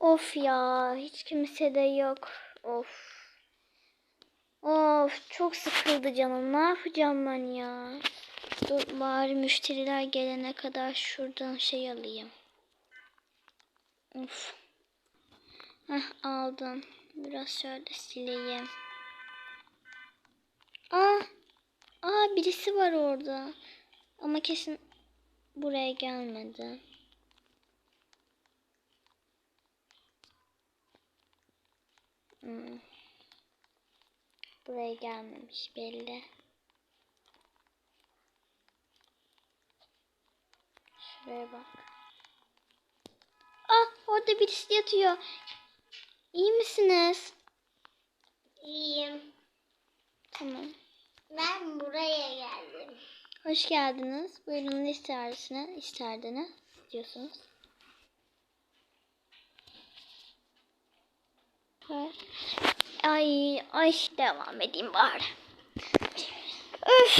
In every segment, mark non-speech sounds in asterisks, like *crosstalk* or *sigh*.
Of ya hiç kimse de yok. Of. Of çok sıkıldı canım. Ne yapacağım ben ya? Dur bari müşteriler gelene kadar şuradan şey alayım. Of. Heh aldım. Biraz şöyle sileyim. Aa, aa birisi var orada. Ama kesin buraya gelmedi. Hmm. Buraya gelmemiş belli. Şuraya bak. Ah orada birisi yatıyor. İyi misiniz? İyiyim. Tamam. Ben buraya geldim. Hoş geldiniz. Buyurun ne isterdiniz? isterdiniz diyorsunuz. Ay, ay devam edeyim bari. Öf,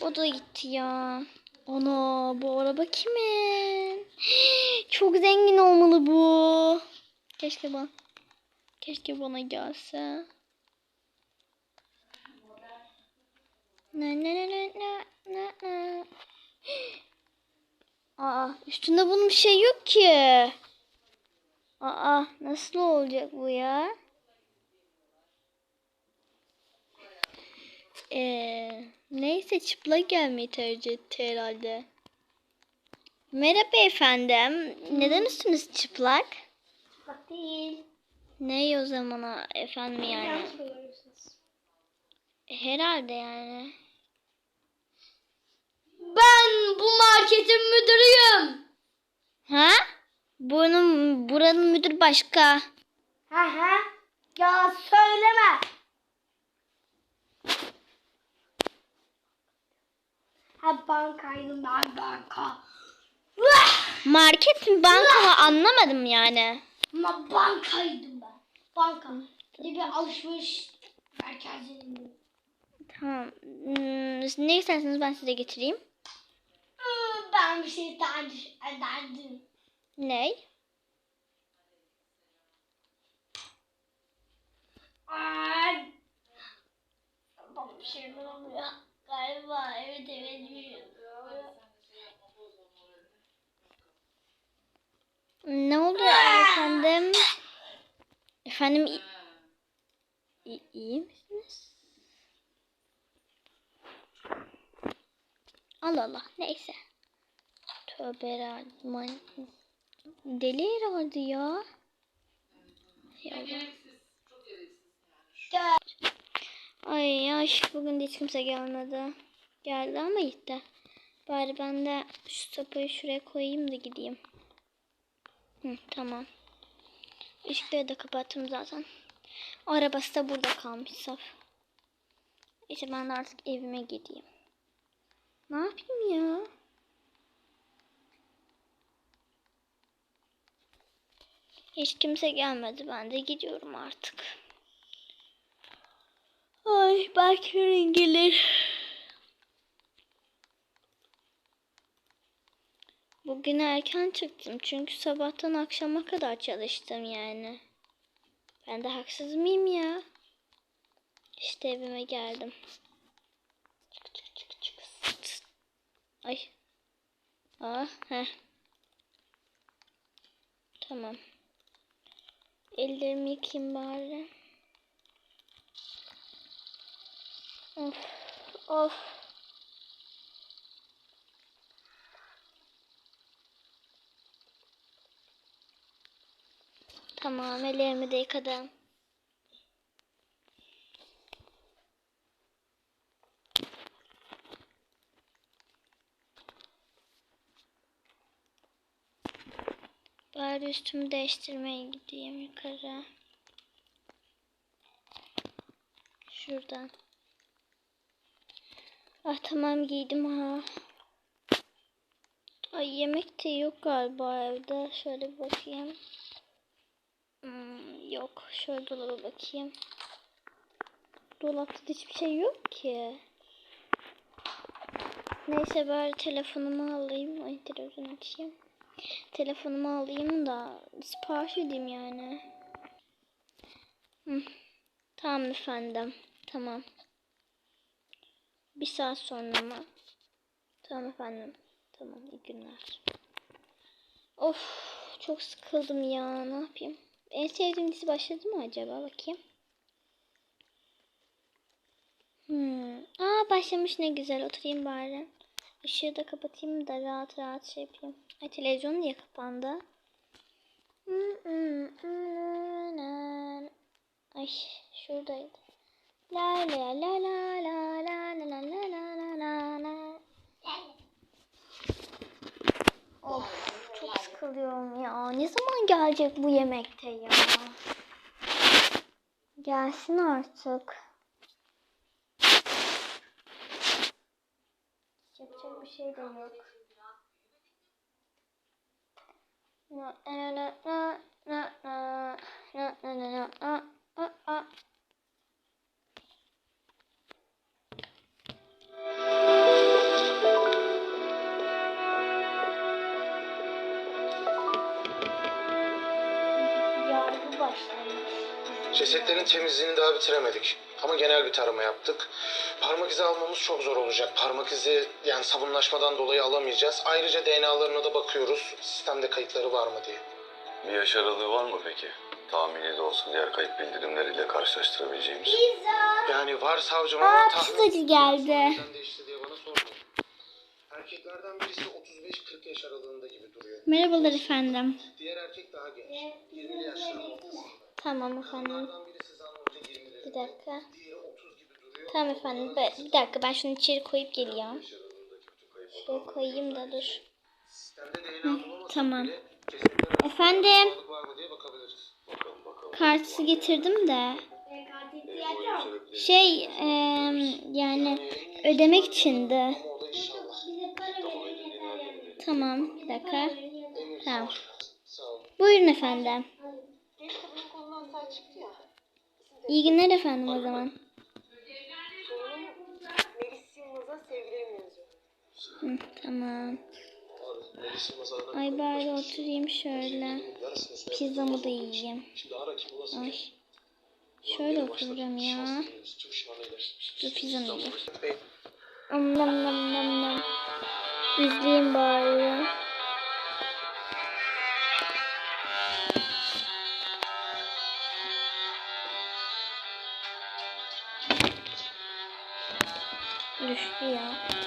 o da gitti ya. Ana bu araba kimin? Çok zengin olmalı bu. Keşke bana, keşke bana gelse. Ne ne ne ne ne ne ne. Aa üstünde bunun bir şey yok ki. Aa nasıl olacak bu ya? Ee, neyse çıplak gelmeyi tercih etti herhalde. Merhaba efendim. Neden üstünüz çıplak? Bak değil. Ne o zaman efendim yani? Herhalde yani. Ben bu marketin müdürüyüm. Ha? Bunun buranın müdür başka. Ha ha. Ya söyleme. Ha bankaydım ben banka. Market mi banka mı anlamadım yani. Ama bankaydım ben. Banka. Bir de alışveriş merkezinin. Tamam. Hmm, ne isterseniz ben size getireyim. Iı, Ben bir şey tercih ederdim. Ne? Ay. Bana bir şey bulamıyor. Galiba evet evet. Ne oluyor efendim? Efendim i- i- iyi misiniz? Allah Allah neyse. Tövbe herhalde. Deli herhalde ya. Ay ay bugün de hiç kimse gelmedi. Geldi ama gitti. Bari ben de şu sopayı şuraya koyayım da gideyim. Hı, tamam. Işıkları da kapattım zaten. Arabası da burada kalmış saf. İşte ben de artık evime gideyim. Ne yapayım ya? Hiç kimse gelmedi. Ben de gidiyorum artık. Ay belki yarın gelir. Bugün erken çıktım çünkü sabahtan akşama kadar çalıştım yani. Ben de haksız mıyım ya? İşte evime geldim. Çık çık çık çık. Ay. Ah heh. Tamam. Ellerimi yıkayayım bari. Of. Of. Tamam ellerimi de yıkadım. Bari üstümü değiştirmeye gideyim yukarı. Şuradan. Ah tamam giydim ha. Ay yemek de yok galiba evde. Şöyle bir bakayım. Hmm, yok. Şöyle dolaba bakayım. Dolapta hiçbir şey yok ki. Neyse bari telefonumu alayım. Ay televizyon açayım. Telefonumu alayım da sipariş edeyim yani. Hı. Tamam efendim. Tamam. Bir saat sonra mı? Tamam efendim. Tamam iyi günler. Of çok sıkıldım ya ne yapayım. En sevdiğim dizi başladı mı acaba bakayım. Hmm. Aa başlamış ne güzel oturayım bari. Işığı da kapatayım da rahat rahat şey yapayım. Ay televizyon niye kapandı? Ay şuradaydı. La la la la la la la la la la la la. Of çok sıkılıyorum ya. Ne zaman gelecek bu yemekte ya? Gelsin artık. Yapacak bir şey de yok. Na na na na na na na na na na na. Cesetlerin temizliğini daha bitiremedik. Ama genel bir tarama yaptık. Parmak izi almamız çok zor olacak. Parmak izi yani sabunlaşmadan dolayı alamayacağız. Ayrıca DNA'larına da bakıyoruz. Sistemde kayıtları var mı diye. Bir yaş aralığı var mı peki? Tahmini de olsa diğer kayıp bildirimleriyle karşılaştırabileceğimiz. Yani var savcım Aa ama tahmin pizzacı geldi. Sen değişti diye bana sormayın. Erkeklerden birisi 35-40 yaş aralığında gibi duruyor. Merhabalar efendim. Diğer erkek daha genç. 20'li yaşların ortasında. Tamam efendim. Bunlardan birisi zannımca 20'lerinde. Bir dakika. Tamam efendim. Bir dakika ben şunu içeri koyup geliyorum. Şöyle koyayım da dur. Tamam. Efendim. Kartı getirdim de. Şey e, yani ödemek içindi. Tamam bir dakika. Tamam. Buyurun efendim. Benim kabının kolundan sağ çıktı ya. İyi günler efendim o zaman. Hı, tamam. Ay bari oturayım şöyle. Pizzamı da yiyeyim. Ay. Şöyle oturacağım ya. Dur pizzamı yiyeyim. Nam nam nam nam. İzleyeyim bari. Düştü ya.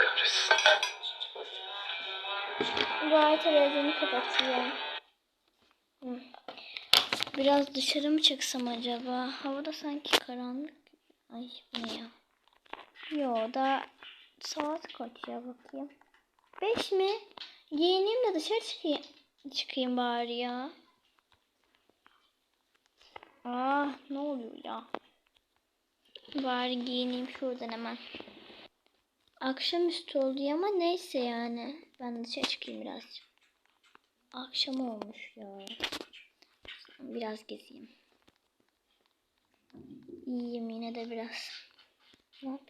Kahretsin. Bari televizyonu kapatayım. Hı. Biraz dışarı mı çıksam acaba? Havada sanki karanlık. Ay bu ne ya? Yo da saat kaç ya bakayım. Beş mi? Giyineyim de dışarı çıkayım. Çıkayım bari ya. Ah ne oluyor ya? Bari giyineyim şuradan hemen. Akşamüstü oldu ama neyse yani. Ben dışarı çıkayım biraz. Akşam olmuş ya. Biraz gezeyim. İyiyim yine de biraz. Hop.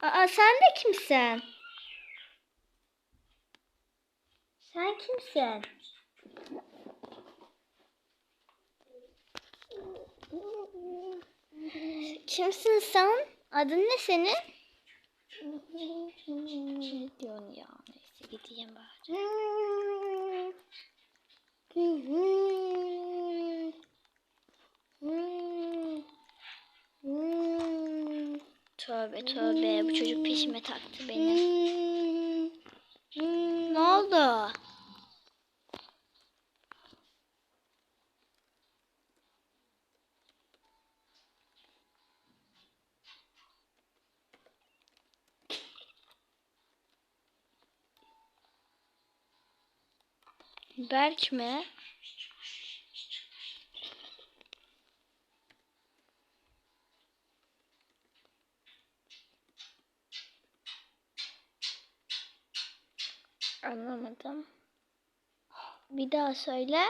Aa sen de kimsin? Sen kimsin? Kimsin sen? Adın ne senin? Ne diyorsun ya? Neyse gideyim bari. Tövbe tövbe bu çocuk peşime taktı beni. Ne oldu? Berk mi? Anlamadım. Bir daha söyle.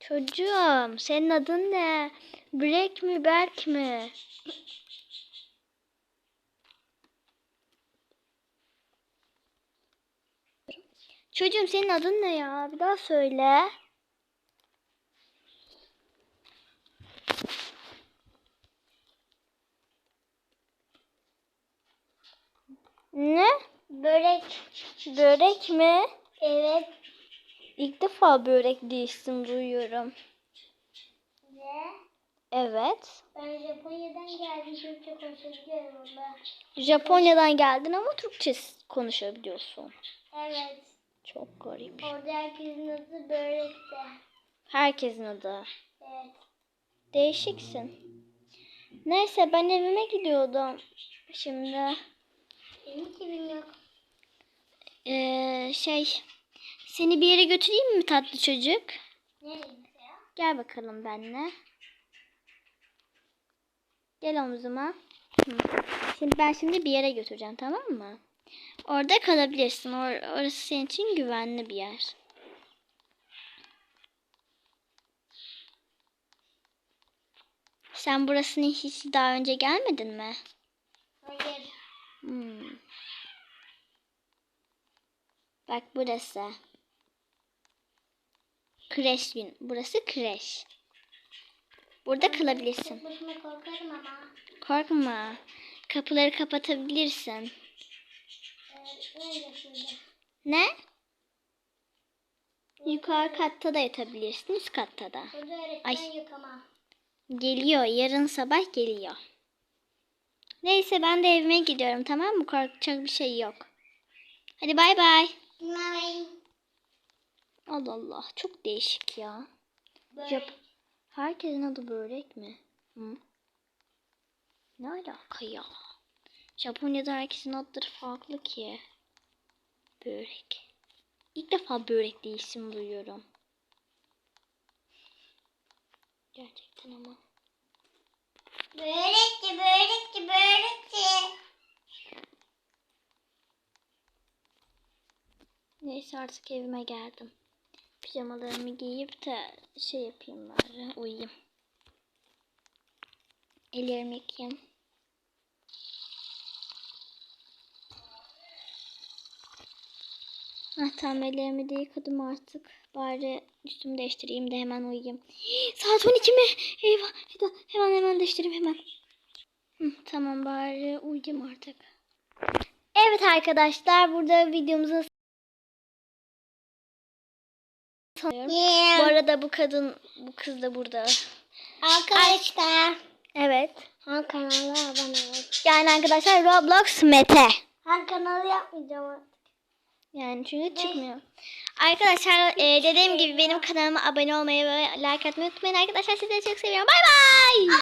Çocuğum, senin adın ne? Brek mi, Berk mi? Çocuğum senin adın ne ya? Bir daha söyle. Ne? Börek. Börek mi? Evet. İlk defa börek diye isim duyuyorum. Ve Evet. ben Japonya'dan geldim. Türkçe konuşabiliyorum ben. Japonya'dan geldin ama Türkçe konuşabiliyorsun. Evet. Çok garip. Orada herkesin adı börekti. Herkesin adı. Evet. Değişiksin. Neyse ben evime gidiyordum. Şimdi Benim kimin yok. eee, şey seni bir yere götüreyim mi tatlı çocuk? Nereye? Gel bakalım benimle. Gel omzuma. Hı. Şimdi ben şimdi bir yere götüreceğim tamam mı? Orada kalabilirsin. Or- orası senin için güvenli bir yer. Sen burasına hiç daha önce gelmedin mi? Hayır. Hmm. Bak burası. Kreş gün. Burası kreş. Burada kalabilirsin. Korkma. Kapıları kapatabilirsin. Ne? Yukarı katta da yatabilirsin, üst katta da. Ay. Geliyor, yarın sabah geliyor. Neyse ben de evime gidiyorum tamam mı? Korkacak bir şey yok. Hadi bay bay. Bye. Allah Allah, çok değişik ya. Börek. Yap. Herkesin adı börek mi? Hı? Ne alaka ya? Japonya'da herkesin adları farklı ki. Börek. İlk defa börek diye isim duyuyorum. Gerçekten ama. Börekçi, börekçi, börekçi. Neyse artık evime geldim. Pijamalarımı giyip de şey yapayım bari uyuyayım. Ellerimi yıkayayım. Ah tamam ellerimi de yıkadım artık. Bari üstümü değiştireyim de hemen uyuyayım. *gasps* Saat 12 mi? Eyvah. Hemen hemen, değiştireyim hemen. Hı, tamam bari uyuyayım artık. Evet arkadaşlar burada videomuzun Bu arada bu kadın, bu kız da burada. Arkadaşlar. Evet. Ha kanala abone ol. Yani arkadaşlar Roblox Mete. Ha kanalı yapmayacağım artık. Yani çünkü çıkmıyor. Arkadaşlar e, dediğim gibi benim kanalıma abone olmayı ve like atmayı unutmayın arkadaşlar. Sizleri çok seviyorum. Bay bay.